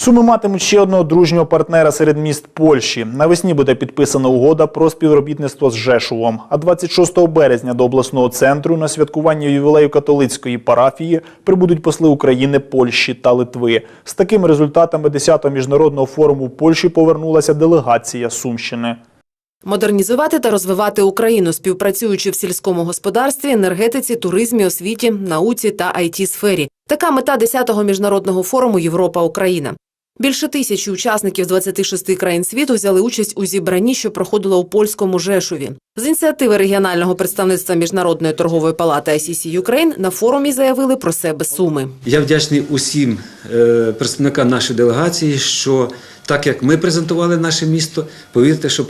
Суми матимуть ще одного дружнього партнера серед міст Польщі. Навесні буде підписана угода про співробітництво з Жешувом. А 26 березня до обласного центру на святкування ювілею католицької парафії прибудуть посли України, Польщі та Литви. З такими результатами 10-го міжнародного форуму Польщі повернулася делегація Сумщини. Модернізувати та розвивати Україну, співпрацюючи в сільському господарстві, енергетиці, туризмі, освіті, науці та it сфері. Така мета 10-го міжнародного форуму Європа Україна. Більше тисячі учасників з 26 країн світу взяли участь у зібранні, що проходило у польському Жешові. З ініціативи регіонального представництва міжнародної торгової палати ICC Ukraine на форумі заявили про себе суми. Я вдячний усім е, представникам нашої делегації, що так як ми презентували наше місто, повірте, що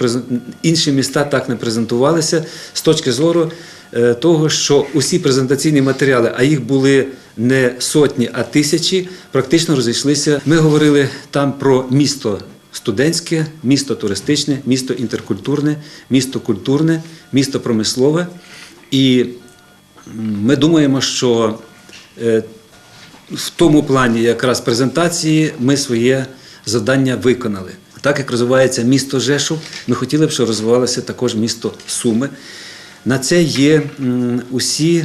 інші міста так не презентувалися з точки зору е, того, що усі презентаційні матеріали, а їх були не сотні, а тисячі, практично розійшлися. Ми говорили там про місто студентське, місто туристичне, місто інтеркультурне, місто культурне, місто промислове. І ми думаємо, що е, в тому плані якраз презентації ми своє завдання виконали. Так як розвивається місто Жешув, ми хотіли б, щоб розвивалося також місто Суми. На це є усі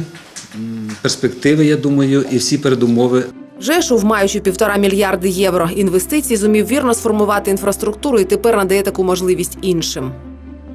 перспективи, я думаю, і всі передумови Жешув, маючи півтора мільярди євро інвестицій, зумів вірно сформувати інфраструктуру і тепер надає таку можливість іншим.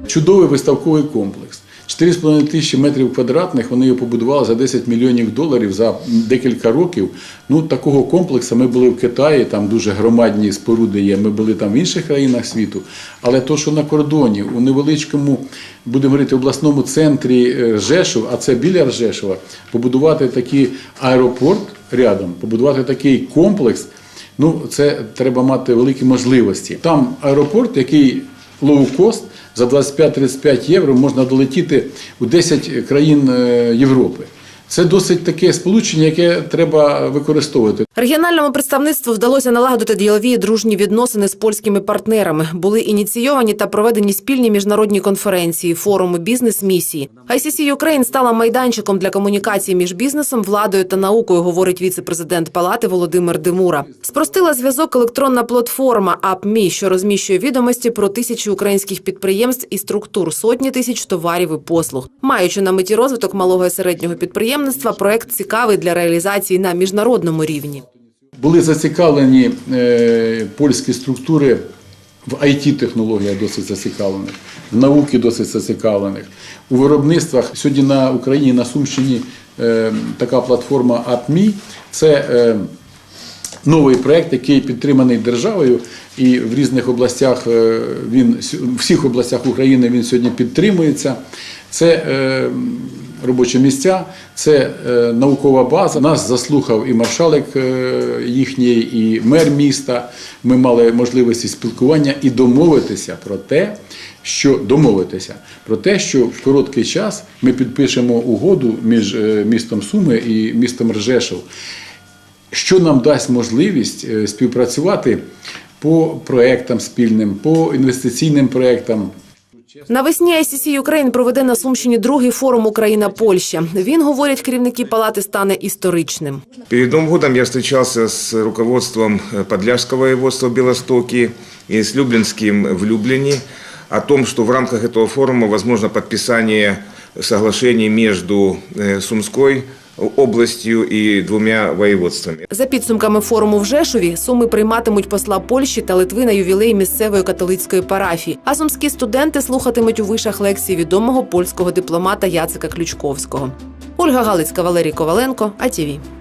Чудовий виставковий комплекс. 4,5 тисячі метрів квадратних вони його побудували за 10 мільйонів доларів за декілька років. Ну, такого комплексу ми були в Китаї, там дуже громадні споруди є. Ми були там в інших країнах світу. Але то, що на кордоні, у невеличкому, будемо говорити, обласному центрі е, Ржешов, а це біля Ржешова, побудувати такий аеропорт рядом, побудувати такий комплекс. Ну, це треба мати великі можливості. Там аеропорт, який лоу-кост, за 25-35 євро можна долетіти у 10 країн е, Європи. Це досить таке сполучення, яке треба використовувати. Регіональному представництву вдалося налагодити ділові і дружні відносини з польськими партнерами. Були ініційовані та проведені спільні міжнародні конференції, форуми, бізнес-місії. ICC Ukraine стала майданчиком для комунікації між бізнесом, владою та наукою, говорить віце-президент Палати Володимир Димура. Спростила зв'язок електронна платформа AppMe, що розміщує відомості про тисячі українських підприємств і структур, сотні тисяч товарів і послуг. Маючи на меті розвиток малого і середнього підприємництва, проект цікавий для реалізації на міжнародному рівні. Були зацікавлені е, польські структури в IT-технологіях досить зацікавлених, в науки досить зацікавлених. У виробництвах сьогодні на Україні, на Сумщині е, така платформа AppMe – це е, новий проект, який підтриманий державою, і в різних областях е, він всіх областях України він сьогодні підтримується. Це е, робочі місця, це е, наукова база. Нас заслухав і маршалик е, їхній, і мер міста. Ми мали можливості спілкування і домовитися про те, що домовитися про те, що в короткий час ми підпишемо угоду між е, містом Суми і містом Ржешов що нам дасть можливість співпрацювати по проектам спільним, по інвестиційним проектам. Навесні ICC Ukraine проведе на Сумщині другий форум Україна-Польща. Він, говорять керівники палати, стане історичним. Перед Новым годом я встречался с руководством э, Подляжского воеводства в Белостоке и с Люблинским в Люблине о том, что в рамках этого форума возможно подписание соглашений между э, Сумской областью і двома воєводствами. За підсумками форуму в Жешові суми прийматимуть посла Польщі та Литви на ювілей місцевої католицької парафії. А сумські студенти слухатимуть у вишах лекції відомого польського дипломата Яцика Ключковського. Ольга Галицька, Валерій Коваленко, АТВ.